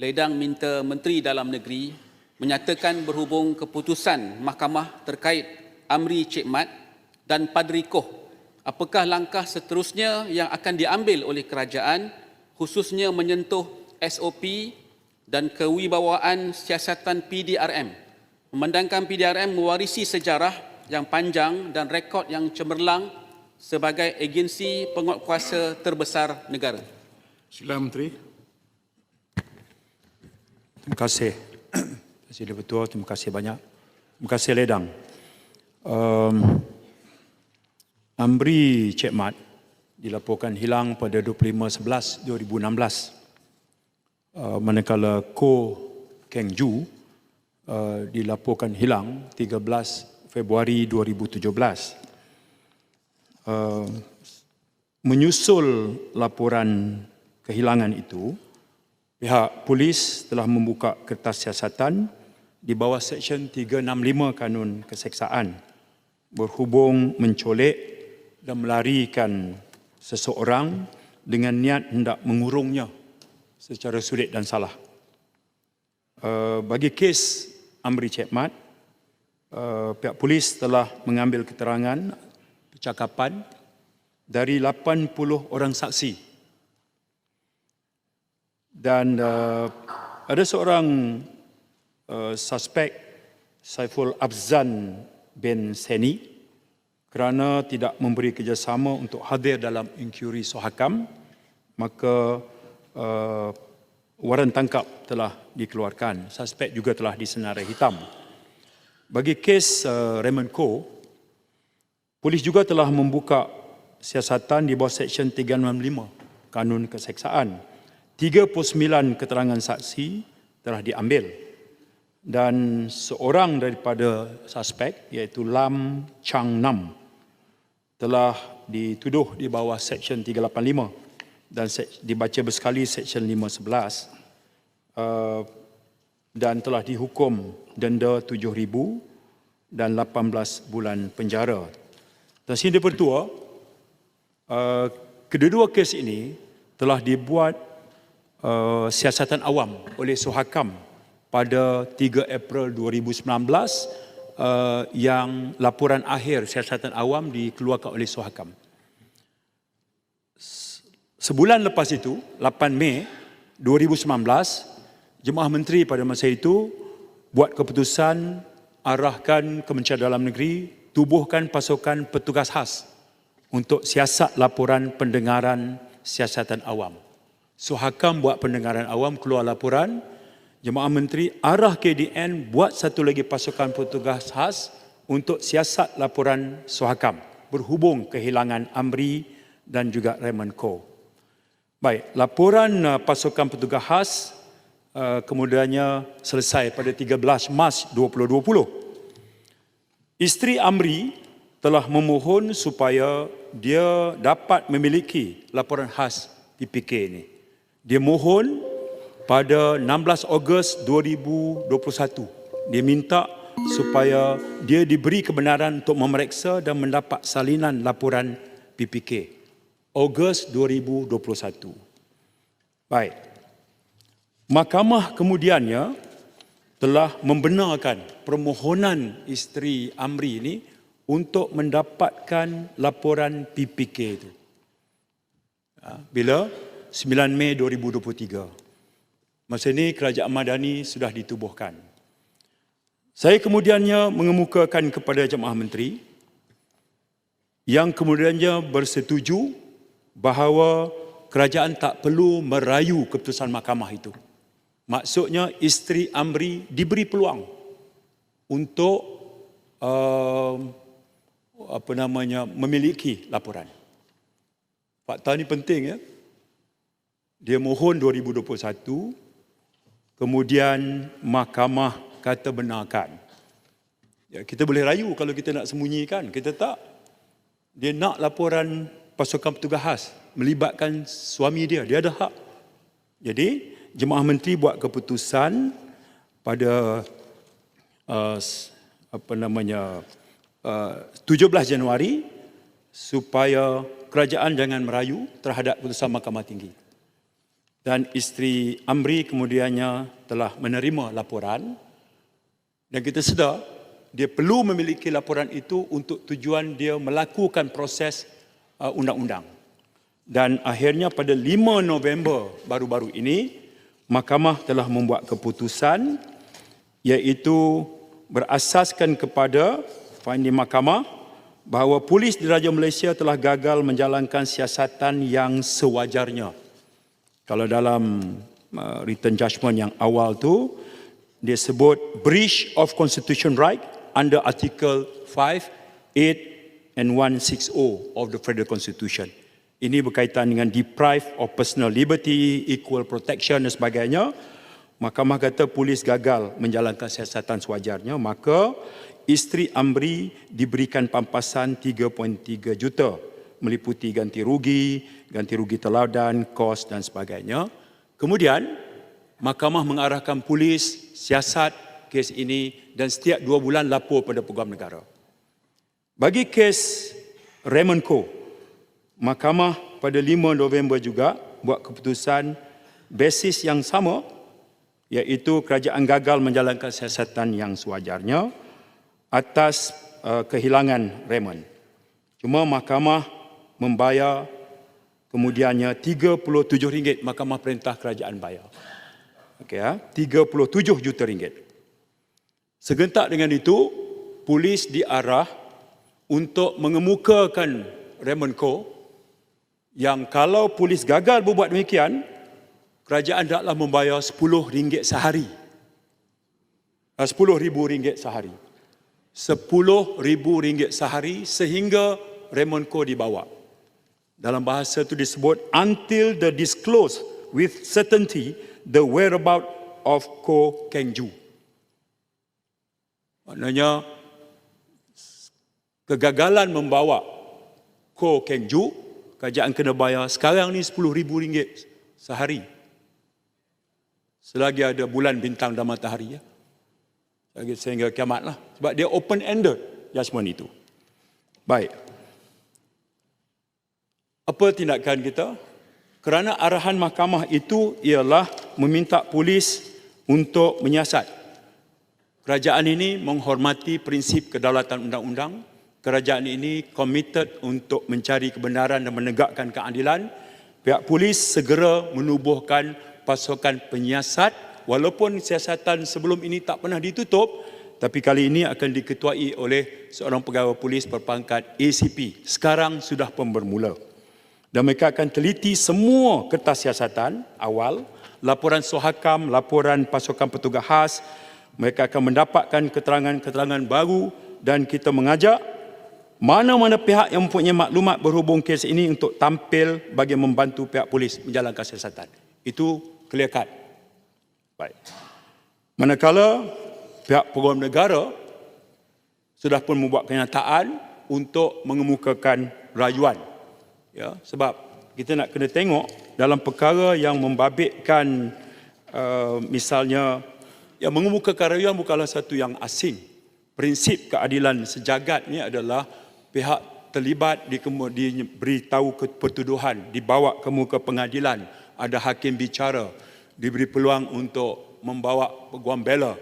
Ledang minta Menteri Dalam Negeri menyatakan berhubung keputusan mahkamah terkait Amri Cik Mat dan Padri Koh, apakah langkah seterusnya yang akan diambil oleh kerajaan khususnya menyentuh SOP dan kewibawaan siasatan PDRM. Memandangkan PDRM mewarisi sejarah yang panjang dan rekod yang cemerlang sebagai agensi penguatkuasa terbesar negara. Sila Menteri. Terima kasih. Presiden Ketua, terima kasih banyak. Terima kasih Ledang. Um, Amri Cik Mat dilaporkan hilang pada 25/11/2016. Uh, manakala Ko Keng Ju uh, dilaporkan hilang 13 Februari 2017. Uh, menyusul laporan kehilangan itu, pihak polis telah membuka kertas siasatan di bawah Seksyen 365 Kanun Keseksaan berhubung mencolek dan melarikan seseorang dengan niat hendak mengurungnya secara sulit dan salah. Uh, bagi kes Amri Cekmat, uh, pihak polis telah mengambil keterangan percakapan dari 80 orang saksi dan uh, ada seorang uh, suspek Saiful Abzan bin Seni kerana tidak memberi kerjasama untuk hadir dalam inkuri Sohakam maka uh, waran tangkap telah dikeluarkan. Suspek juga telah disenarai hitam. Bagi kes uh, Raymond Koh polis juga telah membuka siasatan di bawah Seksyen 365 Kanun Keseksaan 39 keterangan saksi telah diambil dan seorang daripada suspek iaitu Lam Chang Nam telah dituduh di bawah Seksyen 385 dan dibaca bersekali Seksyen 511 uh, dan telah dihukum denda 7,000 dan 18 bulan penjara. Dan sini pertua, uh, kedua-dua kes ini telah dibuat uh, siasatan awam oleh Sohakam pada 3 April 2019 uh, yang laporan akhir siasatan awam dikeluarkan oleh Sohakam. Sebulan lepas itu, 8 Mei 2019, Jemaah Menteri pada masa itu buat keputusan arahkan Kementerian Dalam Negeri tubuhkan pasukan petugas khas untuk siasat laporan pendengaran siasatan awam. Sohakam buat pendengaran awam keluar laporan, Jemaah Menteri arah KDN buat satu lagi pasukan petugas khas untuk siasat laporan Sohakam berhubung kehilangan Amri dan juga Raymond Koh. Baik, laporan uh, pasukan petugas khas uh, kemudiannya selesai pada 13 Mac 2020. Isteri Amri telah memohon supaya dia dapat memiliki laporan khas PPK ini. Dia mohon pada 16 Ogos 2021. Dia minta supaya dia diberi kebenaran untuk memeriksa dan mendapat salinan laporan PPK. Ogos 2021. Baik. Mahkamah kemudiannya telah membenarkan permohonan isteri Amri ini untuk mendapatkan laporan PPK itu. Ha, bila? 9 Mei 2023. Masa ini Kerajaan Madani sudah ditubuhkan. Saya kemudiannya mengemukakan kepada Jemaah Menteri yang kemudiannya bersetuju bahawa kerajaan tak perlu merayu keputusan mahkamah itu. Maksudnya isteri Amri diberi peluang untuk uh, apa namanya memiliki laporan. Fakta ini penting ya. Dia mohon 2021 kemudian mahkamah kata benarkan. Ya, kita boleh rayu kalau kita nak sembunyikan, kita tak. Dia nak laporan pasukan petugas khas melibatkan suami dia dia ada hak jadi jemaah menteri buat keputusan pada uh, apa namanya uh, 17 Januari supaya kerajaan jangan merayu terhadap keputusan mahkamah tinggi dan isteri Amri kemudiannya telah menerima laporan dan kita sedar dia perlu memiliki laporan itu untuk tujuan dia melakukan proses uh, undang-undang. Dan akhirnya pada 5 November baru-baru ini mahkamah telah membuat keputusan iaitu berasaskan kepada finding mahkamah bahawa polis diraja Malaysia telah gagal menjalankan siasatan yang sewajarnya. Kalau dalam uh, written judgment yang awal tu dia sebut breach of constitution right under article 5, 8 and 160 of the Federal Constitution. Ini berkaitan dengan deprive of personal liberty, equal protection dan sebagainya. Mahkamah kata polis gagal menjalankan siasatan sewajarnya, maka isteri Amri diberikan pampasan 3.3 juta meliputi ganti rugi, ganti rugi telaudan, kos dan sebagainya. Kemudian, mahkamah mengarahkan polis siasat kes ini dan setiap dua bulan lapor pada peguam negara. Bagi kes Raymond Co, mahkamah pada 5 November juga buat keputusan basis yang sama iaitu kerajaan gagal menjalankan siasatan yang sewajarnya atas uh, kehilangan Raymond. Cuma mahkamah membayar kemudiannya RM37 mahkamah perintah kerajaan bayar. Okey ya, 37 juta ringgit. Segentak dengan itu, polis diarah untuk mengemukakan Raymond Co yang kalau polis gagal berbuat demikian, kerajaan hendaklah membayar RM10 sehari. RM10,000 sehari. RM10,000 sehari sehingga Raymond Co dibawa. Dalam bahasa itu disebut until the disclose with certainty the whereabout of Ko Keng Ju. Maknanya kegagalan membawa Ko Keng Ju, kerajaan kena bayar sekarang ni RM10,000 sehari. Selagi ada bulan, bintang dan matahari. Ya. Sehingga kiamat lah. Sebab dia open-ended judgment itu. Baik. Apa tindakan kita? Kerana arahan mahkamah itu ialah meminta polis untuk menyiasat. Kerajaan ini menghormati prinsip kedaulatan undang-undang. Kerajaan ini komited untuk mencari kebenaran dan menegakkan keadilan. Pihak polis segera menubuhkan pasukan penyiasat walaupun siasatan sebelum ini tak pernah ditutup tapi kali ini akan diketuai oleh seorang pegawai polis berpangkat ACP. Sekarang sudah pun bermula dan mereka akan teliti semua kertas siasatan awal, laporan sohakam, laporan pasukan petugas khas, mereka akan mendapatkan keterangan-keterangan baru dan kita mengajak mana-mana pihak yang mempunyai maklumat berhubung kes ini untuk tampil bagi membantu pihak polis menjalankan siasatan. Itu clear cut. Baik. Manakala pihak peguam negara sudah pun membuat kenyataan untuk mengemukakan rayuan ya sebab kita nak kena tengok dalam perkara yang membabitkan uh, misalnya yang mengemukakan rayuan bukanlah satu yang asing. Prinsip keadilan sejagat ni adalah pihak terlibat di diberitahu pertuduhan dibawa ke muka pengadilan ada hakim bicara diberi peluang untuk membawa peguam bela.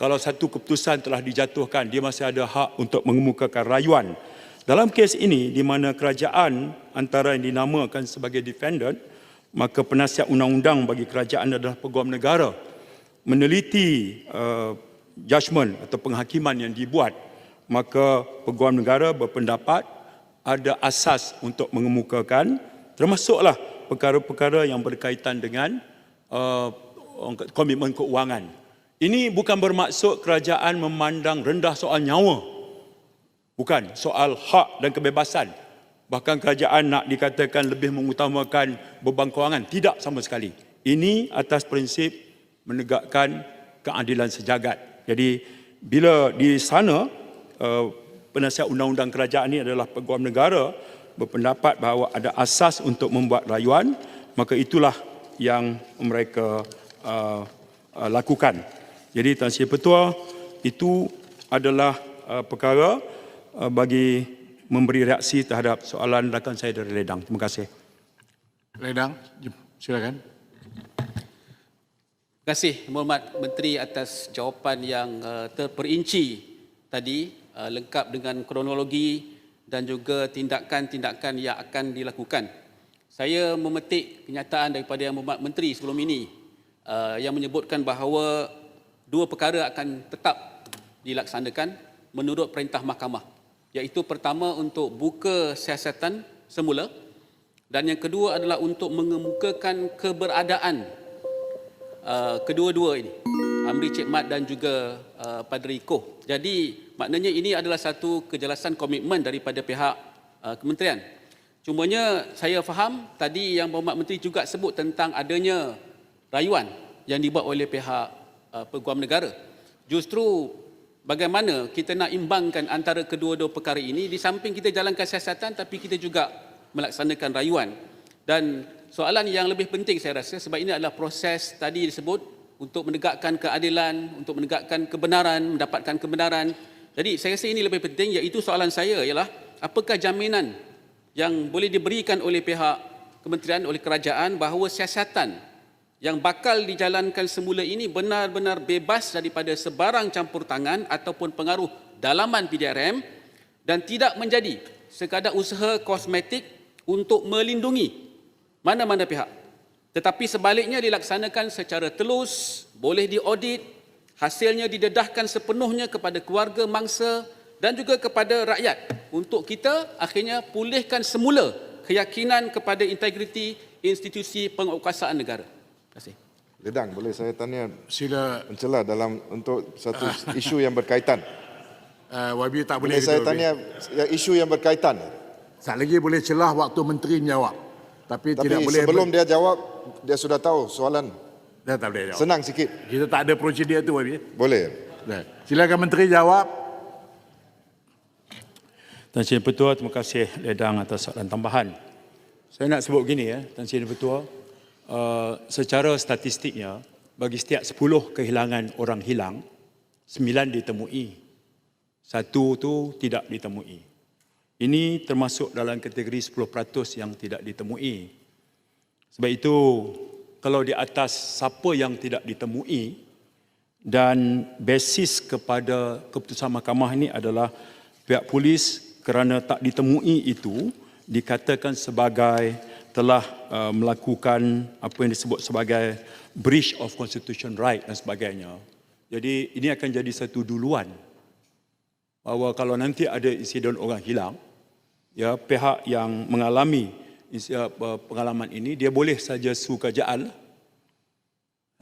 Kalau satu keputusan telah dijatuhkan dia masih ada hak untuk mengemukakan rayuan dalam kes ini di mana kerajaan antara yang dinamakan sebagai defendant, maka penasihat undang-undang bagi kerajaan adalah peguam negara meneliti uh, judgement atau penghakiman yang dibuat, maka peguam negara berpendapat ada asas untuk mengemukakan termasuklah perkara-perkara yang berkaitan dengan uh, komitmen keuangan. Ini bukan bermaksud kerajaan memandang rendah soal nyawa Bukan soal hak dan kebebasan. Bahkan kerajaan nak dikatakan lebih mengutamakan beban kewangan. Tidak sama sekali. Ini atas prinsip menegakkan keadilan sejagat. Jadi bila di sana uh, penasihat undang-undang kerajaan ini adalah peguam negara berpendapat bahawa ada asas untuk membuat rayuan, maka itulah yang mereka uh, uh, lakukan. Jadi Tan Sri Petua itu adalah perkara Uh, bagi memberi reaksi terhadap soalan rakan saya dari Ledang. Terima kasih. Ledang, silakan. Terima kasih Mohd Menteri atas jawapan yang uh, terperinci tadi uh, lengkap dengan kronologi dan juga tindakan-tindakan yang akan dilakukan. Saya memetik kenyataan daripada Yang Berhormat Menteri sebelum ini uh, yang menyebutkan bahawa dua perkara akan tetap dilaksanakan menurut perintah mahkamah iaitu pertama untuk buka siasatan semula dan yang kedua adalah untuk mengemukakan keberadaan uh, kedua-dua ini Amri Cik Mat dan juga uh, Padri Koh. Jadi maknanya ini adalah satu kejelasan komitmen daripada pihak uh, kementerian. Cumanya saya faham tadi yang Berhormat Menteri juga sebut tentang adanya rayuan yang dibuat oleh pihak uh, peguam negara. Justru bagaimana kita nak imbangkan antara kedua-dua perkara ini di samping kita jalankan siasatan tapi kita juga melaksanakan rayuan. Dan soalan yang lebih penting saya rasa sebab ini adalah proses tadi disebut untuk menegakkan keadilan, untuk menegakkan kebenaran, mendapatkan kebenaran. Jadi saya rasa ini lebih penting iaitu soalan saya ialah apakah jaminan yang boleh diberikan oleh pihak kementerian oleh kerajaan bahawa siasatan yang bakal dijalankan semula ini benar-benar bebas daripada sebarang campur tangan ataupun pengaruh dalaman PDRM dan tidak menjadi sekadar usaha kosmetik untuk melindungi mana-mana pihak tetapi sebaliknya dilaksanakan secara telus, boleh diaudit, hasilnya didedahkan sepenuhnya kepada keluarga mangsa dan juga kepada rakyat untuk kita akhirnya pulihkan semula keyakinan kepada integriti institusi penguasaan negara. Terima kasih. Ledang, boleh saya tanya Sila mencela dalam untuk satu isu yang berkaitan. uh, YB tak boleh Boleh saya tanya ya, isu yang berkaitan. Sat lagi boleh celah waktu menteri menjawab. Tapi, Tapi tidak boleh sebelum dia jawab, dia sudah tahu soalan. Dah tak boleh jawab. Senang sikit. Kita tak ada prosedur tu YB. Boleh. Silakan menteri jawab. Tan Sri Petua, terima kasih Ledang atas soalan tambahan. Saya nak sebut begini ya, Tan Sri Petua, uh, secara statistiknya, bagi setiap 10 kehilangan orang hilang, 9 ditemui. Satu tu tidak ditemui. Ini termasuk dalam kategori 10% yang tidak ditemui. Sebab itu, kalau di atas siapa yang tidak ditemui, dan basis kepada keputusan mahkamah ini adalah pihak polis kerana tak ditemui itu dikatakan sebagai telah uh, melakukan apa yang disebut sebagai breach of constitution right dan sebagainya. Jadi ini akan jadi satu duluan bahawa kalau nanti ada insiden orang hilang, ya pihak yang mengalami uh, pengalaman ini dia boleh saja suka jaal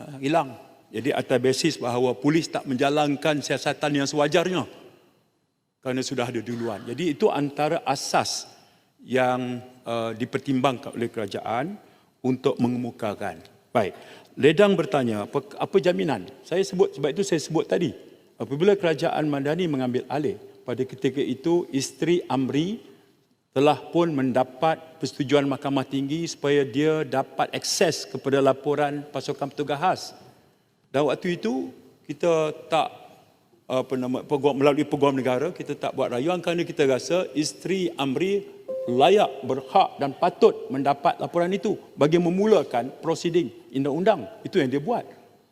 Ha, hilang. Jadi atas basis bahawa polis tak menjalankan siasatan yang sewajarnya kerana sudah ada duluan. Jadi itu antara asas yang uh, dipertimbangkan oleh kerajaan untuk mengemukakan. Baik. Ledang bertanya, apa, apa jaminan? Saya sebut sebab itu saya sebut tadi. Apabila kerajaan Madani mengambil alih, pada ketika itu isteri Amri telah pun mendapat persetujuan Mahkamah Tinggi supaya dia dapat akses kepada laporan pasukan petugas khas. Dan waktu itu kita tak apa nama peguam melalui peguam negara kita tak buat rayuan kerana kita rasa isteri Amri layak berhak dan patut mendapat laporan itu bagi memulakan proceeding undang-undang. Itu yang dia buat.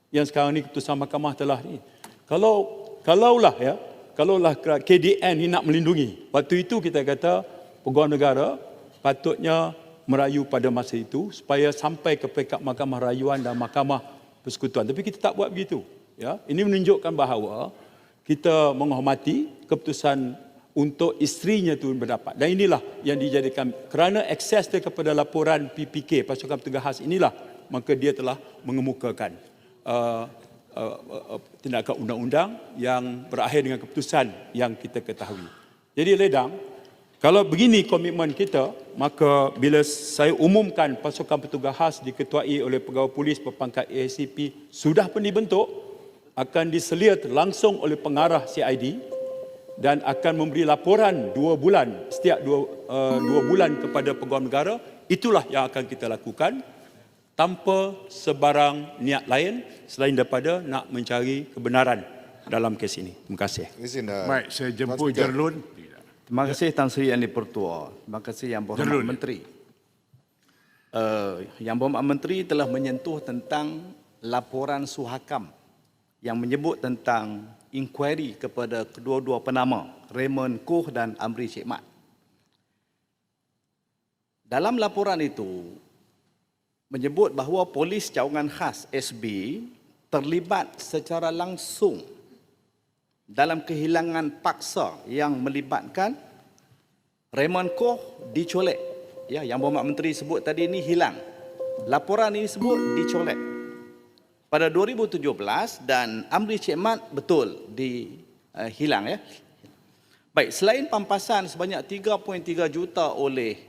Yang sekarang ni keputusan mahkamah telah ni. Kalau kalaulah ya kalaulah KDN ni nak melindungi. Waktu itu kita kata peguam negara patutnya merayu pada masa itu supaya sampai ke peringkat mahkamah rayuan dan mahkamah persekutuan. Tapi kita tak buat begitu ya. Ini menunjukkan bahawa kita menghormati keputusan untuk isterinya itu berdapat dan inilah yang dijadikan kerana akses dia kepada laporan PPK pasukan petugas khas inilah maka dia telah mengemukakan uh, uh, uh, tindakan undang-undang yang berakhir dengan keputusan yang kita ketahui. Jadi ledang kalau begini komitmen kita, maka bila saya umumkan pasukan petugas khas diketuai oleh pegawai polis berpangkat ACP sudah pun dibentuk, akan diselia langsung oleh pengarah CID dan akan memberi laporan dua bulan, setiap dua, uh, dua bulan kepada pegawai negara, itulah yang akan kita lakukan tanpa sebarang niat lain selain daripada nak mencari kebenaran dalam kes ini. Terima kasih. Izin uh, Baik, saya jemput. Jerlun. Terima kasih Tan Sri Yang Dipertua. Terima kasih Yang Berhormat Jerun. Menteri. Uh, yang Berhormat Menteri telah menyentuh tentang laporan Suhakam yang menyebut tentang inkuari kepada kedua-dua penama Raymond Koh dan Amri Cik Mat. Dalam laporan itu menyebut bahawa polis cawangan khas SB terlibat secara langsung dalam kehilangan paksa yang melibatkan Raymond Koh dicolek. Ya, yang Berhormat Menteri sebut tadi ini hilang. Laporan ini sebut dicolek. Pada 2017 dan Amri Cik Mat betul di uh, hilang ya. Baik, selain pampasan sebanyak 3.3 juta oleh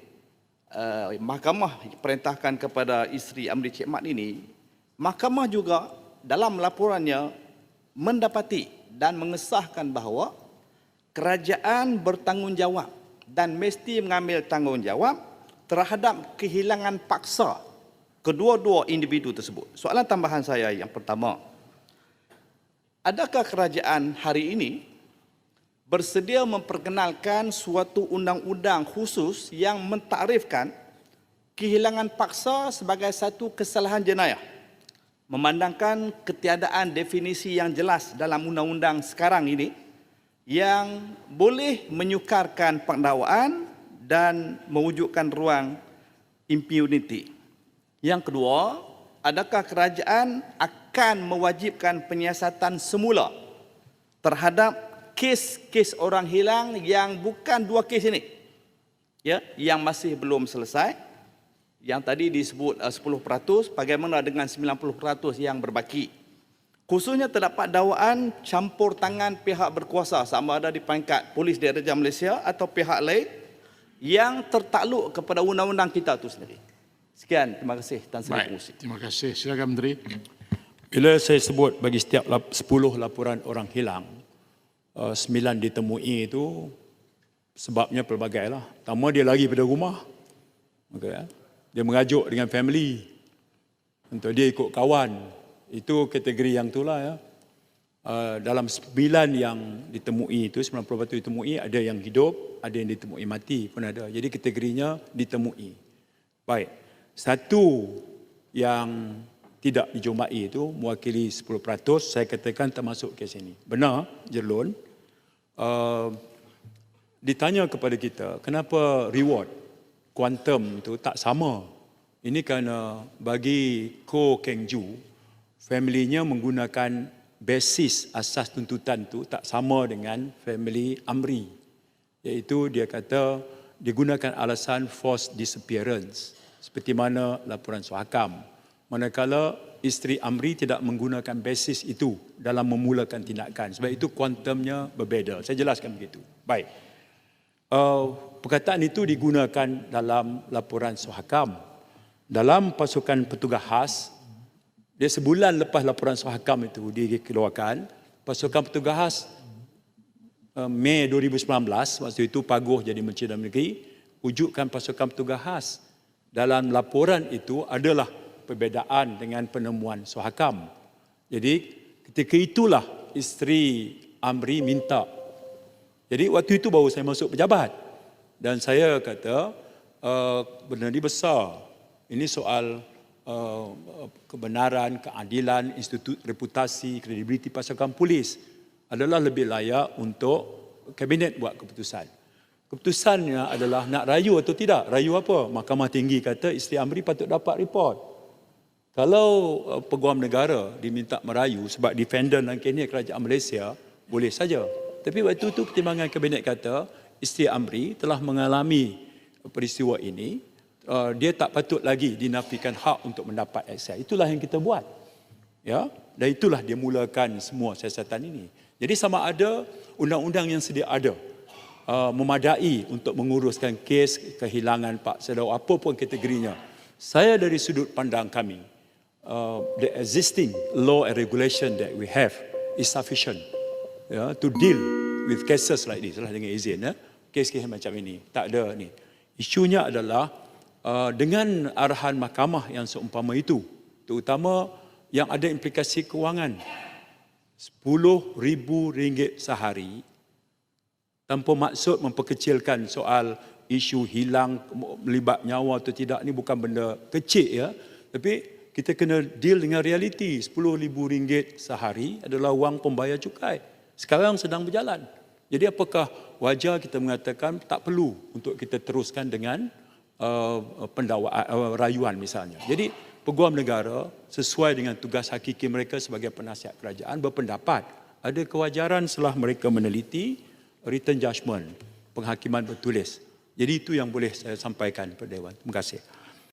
uh, mahkamah perintahkan kepada isteri Amri Cik Mat ini, mahkamah juga dalam laporannya mendapati dan mengesahkan bahawa kerajaan bertanggungjawab dan mesti mengambil tanggungjawab terhadap kehilangan paksa kedua-dua individu tersebut. Soalan tambahan saya yang pertama, adakah kerajaan hari ini bersedia memperkenalkan suatu undang-undang khusus yang mentarifkan kehilangan paksa sebagai satu kesalahan jenayah? Memandangkan ketiadaan definisi yang jelas dalam undang-undang sekarang ini yang boleh menyukarkan pendakwaan dan mewujudkan ruang impunity. Yang kedua, adakah kerajaan akan mewajibkan penyiasatan semula terhadap kes-kes orang hilang yang bukan dua kes ini? Ya, yang masih belum selesai. Yang tadi disebut uh, 10%, bagaimana dengan 90% yang berbaki? Khususnya terdapat dakwaan campur tangan pihak berkuasa sama ada di peringkat Polis Diraja Malaysia atau pihak lain yang tertakluk kepada undang-undang kita itu sendiri. Sekian, terima kasih Tan Sri Baik, Pengurusi. terima kasih. Silakan Menteri. Bila saya sebut bagi setiap lap- 10 laporan orang hilang, uh, 9 ditemui itu sebabnya pelbagai lah. Pertama dia lari pada rumah. Okay, ya. Dia mengajuk dengan family. Untuk dia ikut kawan. Itu kategori yang itulah ya. Uh, dalam 9 yang ditemui itu, 90% ditemui, ada yang hidup, ada yang ditemui mati pun ada. Jadi kategorinya ditemui. Baik. Satu yang tidak dijumpai itu mewakili 10%, saya katakan termasuk kes ini. Benar, Jerlun. Uh, ditanya kepada kita, kenapa reward kuantum itu tak sama? Ini kerana bagi Ko Keng Ju, family-nya menggunakan basis asas tuntutan tu tak sama dengan family Amri. Iaitu dia kata digunakan alasan forced disappearance seperti mana laporan Suhakam. Manakala isteri Amri tidak menggunakan basis itu dalam memulakan tindakan. Sebab itu kuantumnya berbeza. Saya jelaskan begitu. Baik. Uh, perkataan itu digunakan dalam laporan Suhakam. Dalam pasukan petugas khas, dia sebulan lepas laporan Suhakam itu dikeluarkan, pasukan petugas khas uh, Mei 2019, waktu itu Paguh jadi Menteri Dalam Negeri, wujudkan pasukan petugas khas. Dalam laporan itu adalah perbezaan dengan penemuan Suhakam. Jadi ketika itulah isteri Amri minta. Jadi waktu itu baru saya masuk pejabat. Dan saya kata, uh, benda ini besar. Ini soal uh, kebenaran, keadilan, institut reputasi, kredibiliti pasukan polis adalah lebih layak untuk kabinet buat keputusan. Keputusannya adalah nak rayu atau tidak. Rayu apa? Mahkamah Tinggi kata isteri Amri patut dapat report. Kalau uh, peguam negara diminta merayu sebab defender dalam kes ni kerajaan Malaysia, boleh saja. Tapi waktu itu pertimbangan kabinet kata isteri Amri telah mengalami peristiwa ini, uh, dia tak patut lagi dinafikan hak untuk mendapat akses. Itulah yang kita buat. Ya, dan itulah dia mulakan semua siasatan ini. Jadi sama ada undang-undang yang sedia ada uh, memadai untuk menguruskan kes kehilangan Pak Sedau apapun kategorinya. Saya dari sudut pandang kami, uh, the existing law and regulation that we have is sufficient ya, to deal with cases like this lah dengan izin ya. Kes-kes macam ini tak ada ni. Isunya adalah uh, dengan arahan mahkamah yang seumpama itu, terutama yang ada implikasi kewangan RM10,000 sehari tanpa maksud memperkecilkan soal isu hilang melibat nyawa atau tidak ni bukan benda kecil ya tapi kita kena deal dengan realiti. RM10,000 sehari adalah wang pembayar cukai. Sekarang sedang berjalan. Jadi apakah wajar kita mengatakan tak perlu untuk kita teruskan dengan uh, pendakwaan uh, rayuan misalnya. Jadi peguam negara sesuai dengan tugas hakiki mereka sebagai penasihat kerajaan berpendapat ada kewajaran setelah mereka meneliti written judgment penghakiman bertulis. Jadi itu yang boleh saya sampaikan kepada Dewan. Terima kasih.